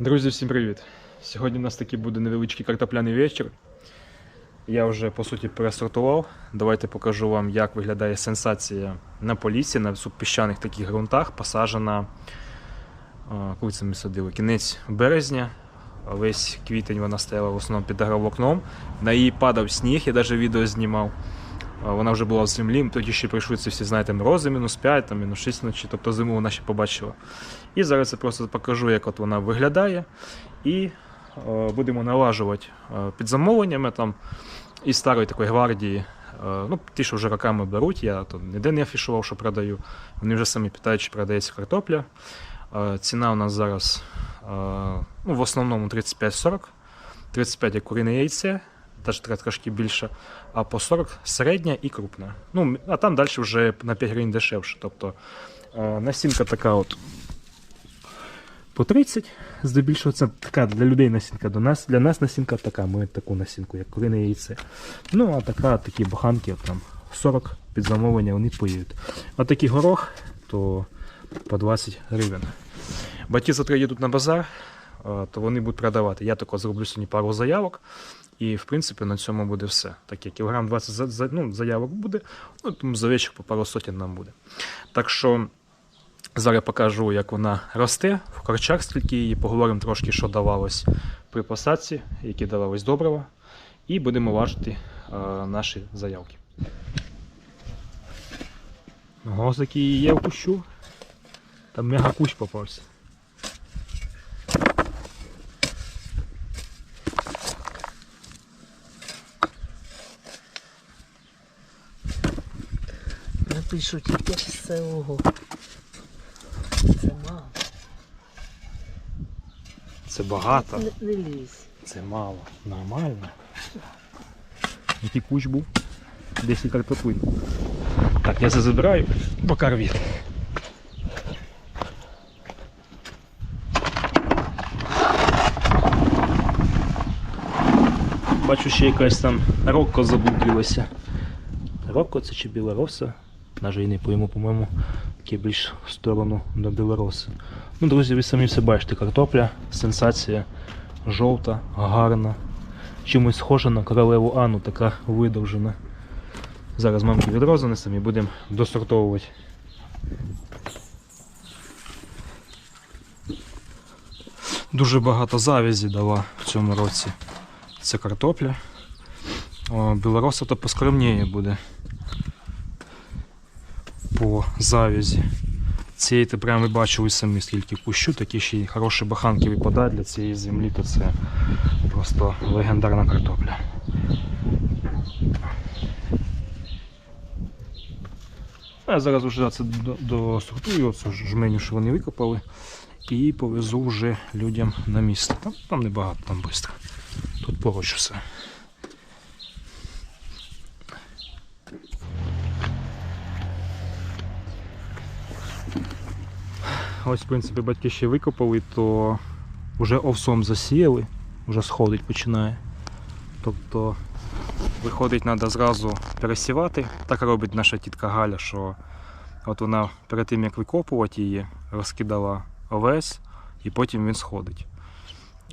Друзі, всім привіт! Сьогодні у нас такий буде невеличкий картопляний вечір. Я вже по суті пересортував. Давайте покажу вам, як виглядає сенсація на полісі, на субпіщаних таких ґрунтах, посаджена, а, коли це ми садили, кінець березня. Весь квітень вона стояла в основному під агроволокном. На її падав сніг, я навіть відео знімав. Вона вже була в землі, тоді ще прийшли ці всі, знаєте, морози, мінус 5, там, мінус 6 вночі, тобто зиму вона ще побачила. І зараз я просто покажу, як от вона виглядає. І е, будемо налажувати е, під замовленнями там із старої такої гвардії. Е, ну, ті, що вже роками беруть, я то ніде не афішував, що продаю. Вони вже самі питають, чи продається картопля. Е, ціна у нас зараз е, ну, в основному 35-40. 35 як курине яйце, теж трошки більше, а по 40 середня і крупна. Ну, а там далі вже на 5 гривень дешевше. Тобто насінка така от по 30. Здебільшого це така для людей насінка. До нас, для нас насінка така, ми таку насінку, як курине яйце. Ну, а така, такі буханки, там 40 під замовлення вони поїдуть. А такий горох, то по 20 гривень. Батьки завтра їдуть на базар, то вони будуть продавати. Я тако зроблю сьогодні пару заявок. І, в принципі, на цьому буде все. Таке кілограм 20 за, за- ну, заявок буде, ну, тому за вечір по пару сотень нам буде. Так що Зараз покажу, як вона росте в корчах, скільки її, поговоримо трошки, що давалось при посадці, які давалось добрива, і будемо важити е, наші заявки. Ого, який є впущу. Там мега кущ попався. Напишу тільки все ого. Це мало. Це багато, Не, не лізь. це мало. Нормально. Який кущ був? 10 картоплин. Так, я це забираю, поки рвіт. Бачу, ще якась там Рокко заблудилася. Рокко це чи білороса? Навіть і не пойму, по-моєму, таке більш в сторону до білороси. Ну, друзі, ви самі все бачите, картопля, сенсація, жовта, гарна. Чимось схожа на королеву Анну, така видовжена. Зараз мамки відро занесемо і будемо досортовувати. Дуже багато завязі дала в цьому році. Це картопля. Білороса то поскромніє буде по завязі. Цієї ти прямо ви бачили самі, скільки кущу, такі ще й хороші баханки випадають для цієї землі, то це просто легендарна картопля. А зараз вже це до- досортую, оцю жменю, що вони викопали, і повезу вже людям на місце. Там, там небагато, там швидко. Тут поруч все. Ось, в принципі, батьки ще викопали, то вже овсом засіяли, вже сходить починає. Тобто виходить, треба зразу пересівати. Так робить наша тітка Галя, що от вона перед тим як викопувати її, розкидала овес і потім він сходить.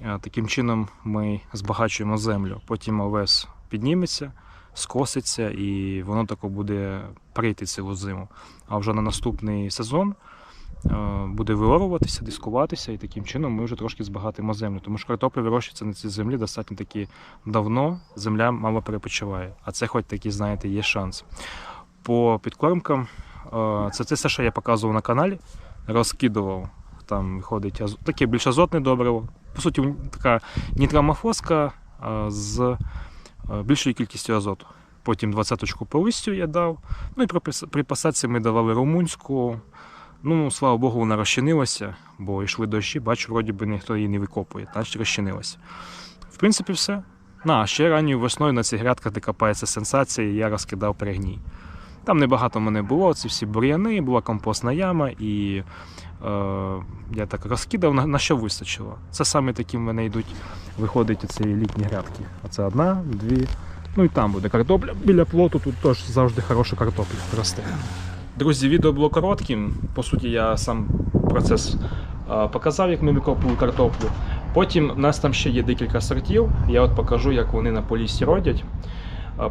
Е, Таким чином ми збагачуємо землю. Потім овес підніметься, скоситься і воно тако буде прийти цілу зиму. А вже на наступний сезон буде виоруватися, дискуватися, і таким чином ми вже трошки збагатимо землю. Тому що картопля вирощується на цій землі достатньо таки давно, земля мало перепочиває. А це хоч такий, знаєте, є шанс. По підкормкам, е, це те все, що я показував на каналі, розкидував. Там виходить азо- таке більш азотне добриво. По суті, така нітрамофоска е, з е, більшою кількістю азоту. Потім 20-ку по листю я дав. Ну і при посадці ми давали румунську. Ну, слава Богу, вона розчинилася, бо йшли дощі, бачу, вроді би ніхто її не викопує, значить розчинилася. В принципі, все. На, ще ранньою весною на цих грядках, де копається сенсація, я розкидав перегній. Там небагато мене було, ці всі бур'яни, була компостна яма, і е, я так розкидав, на, на що вистачило. Це саме такі в мене йдуть, виходить оці літні грядки. Оце одна, дві. Ну і там буде картопля. Біля плоту тут теж завжди хороша картопля росте. Друзі, відео було коротким. По суті, я сам процес е, показав, як ми викопували картоплю. Потім в нас там ще є декілька сортів. Я от покажу, як вони на полісі родять.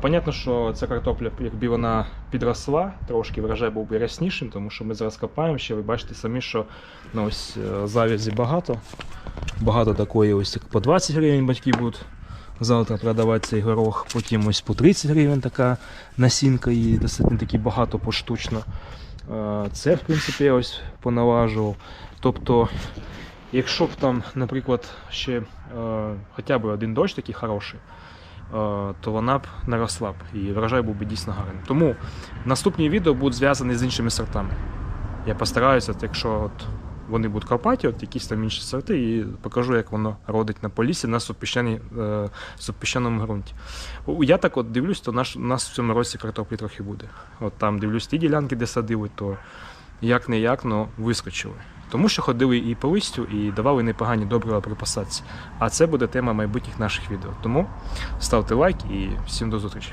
Понятно, що ця картопля, якби вона підросла, трошки врожай був би ряснішим, тому що ми зараз копаємо ще, ви бачите самі, що ну, ось е, завязі багато. Багато такої, ось як по 20 гривень батьки будуть завтра продавати цей горох, потім ось по 30 гривень така насінка і достатньо таки багато поштучно. Е, Це, в принципі, я ось понаважував. Тобто, якщо б там, наприклад, ще е, хоча б один дощ такий хороший, е, то вона б наросла б і врожай був би дійсно гарним. Тому наступні відео будуть зв'язані з іншими сортами. Я постараюся, якщо от вони будуть копати, от якісь там інші сорти, і покажу, як воно родить на полісі на е, супіщаному ґрунті. Я так от дивлюсь, то наш, у нас в цьому році картоплі трохи буде. От там дивлюсь ті ділянки, де садили, то як не як, но вискочили. Тому що ходили і по листю, і давали непогані добрива при. А це буде тема майбутніх наших відео. Тому ставте лайк і всім до зустрічі.